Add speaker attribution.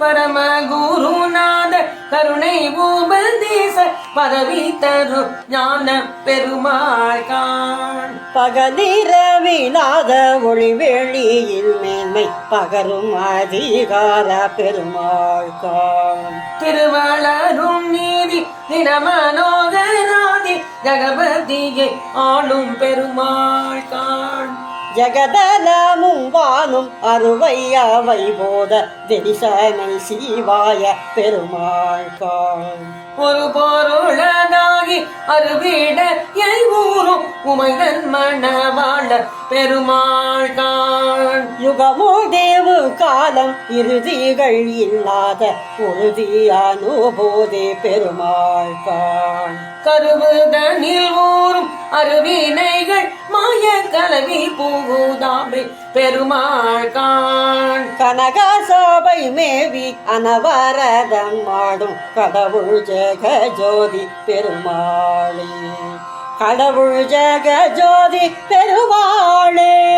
Speaker 1: பரம குருநாத கருணை உபதேச பதவி தரும் ஞான பெருமாள் காண்.
Speaker 2: பகலிரவிலாத ஒளிவெளியில் மேன்மை பகரும் அதிகார பெருமாள் காண்.
Speaker 1: திருவளரும் நீதி நிலமனோகராதி ஜகபதியை ஆளும் பெருமாள் காண்.
Speaker 2: ஜகதலமும் வானும் அருவையவை போத திரிசனை சிவாய பெருமாள் காண்
Speaker 1: ஒரு பொருளதாகி அருவிட ஊரும் உமைதன் மணவாள பெருமாள் காண்
Speaker 2: யுகமுதேவு காலம் இறுதிகள் இல்லாத உறுதி அனுபூதி பெருமாள் காண்
Speaker 1: கருவுதனில் ஊரும் கலவி பூகுதாமை பெருமாள் காண்.
Speaker 2: கனக சபை மேவி அனவரதம் ஆடும் கடவுள் ஜெக ஜோதி பெருமாளே. கடவுள் ஜெக ஜோதி பெருமாளே.